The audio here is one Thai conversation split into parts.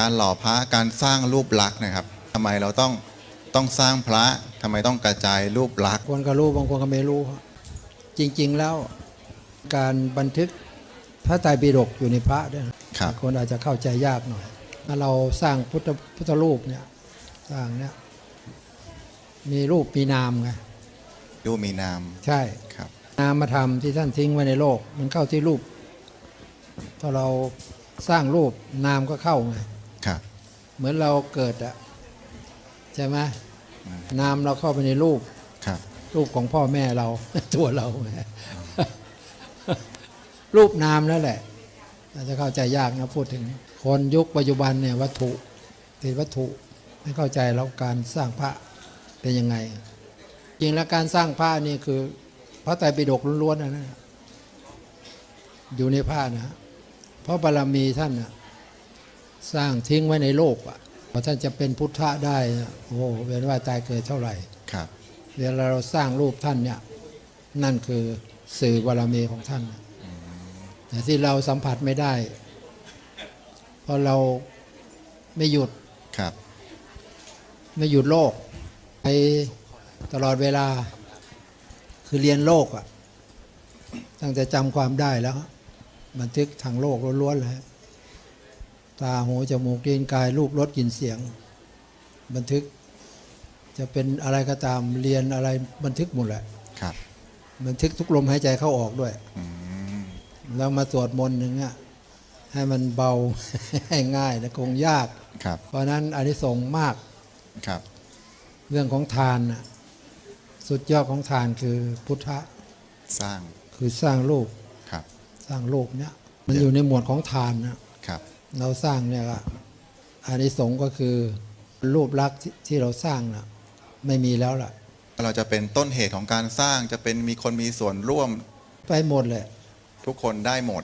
การหล่อพระการสร้างรูปลักษณ์นะครับทำไมเราต้องต้องสร้างพระทำไมต้องกระจายรูปลักษณ์คนก็รู้บางคนก็ไม่รู้ จริง ๆแล้วการบันทึกพระไตรปิฎกอยู่ในพระเนี่ยครับคนอาจจะเข้าใจยากหน่อยถ้าเราสร้างพุทธพุทธรูปเนี่ยสร้างเนี่ยมีรูปมีนามไงรูปมีนามใช่ครับ นามธรรมที่ท่านทิ้งไว้ในโลก มันเข้าที่รูป ถ้าเราสร้างรูปนามก็เข้าไงครับ เหมือนเราเกิดอะใช่ไหมนามเราเข้าไปในรูปครับรูปของพ่อแม่เราตัวเราไงรูปนามนั่นแหละอาจจะเข้าใจยากนะพูดถึง คนยุคปัจจุบันเนี่ยวัตถุติดวัตถุไม่เข้าใจแล้วการสร้างพระเป็นยังไง จริงแล้วการสร้างพระนี่คือ พระไตรปิฎกล้วนๆนะนะอยู่ในผ้านะเพราะบารมีท่านนะ สร้างทิ้งไว้ในโลกอะพอท่านจะเป็นพุทธะได้นะโอ้โหเวียนว่ายตายเกิดเท่าไหร่ครับเวลาเราสร้างรูปท่านเนี่ยนั่นคือสื่อบารมีของท่านแต่ที่เราสัมผัสไม่ได้ เพราะเราไม่หยุดครับ ไม่หยุดโลกไปตลอดเวลาคือเรียนโลกอะตั้งแต่จำความได้แล้ว บันทึกทางโลกล้วนๆเลย ตาหูจมูกลิ้นกายรูปรสกลิ่นเสียง บันทึกจะเป็นอะไรก็ตามเรียนอะไรบันทึกหมดแหละครับ บันทึกทุกลมหายใจเข้าออกด้วยอืมแล้วมาสวดมนต์หนึ่งอะให้มันเบาให้ง่ายนะคงยากครับ เพราะฉะนั้นอานิสงส์มากครับ เรื่องของทานน่ะสุดยอดของทานคือพุทธะสร้างคือสร้างรูปครับ สร้างรูปเนี่ยมันอยู่ในหมวดของทานนะครับ เราสร้างเนี่ยก็อานิสงส์ก็คือรูปลักษณ์ที่ที่เราสร้างน่ะไม่มีแล้วล่ะ เราจะเป็นต้นเหตุของการสร้างจะเป็นมีคนมีส่วนร่วม ไปหมดเลยทุกคนได้หมด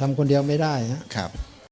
ทำคนเดียวไม่ได้ฮะครับ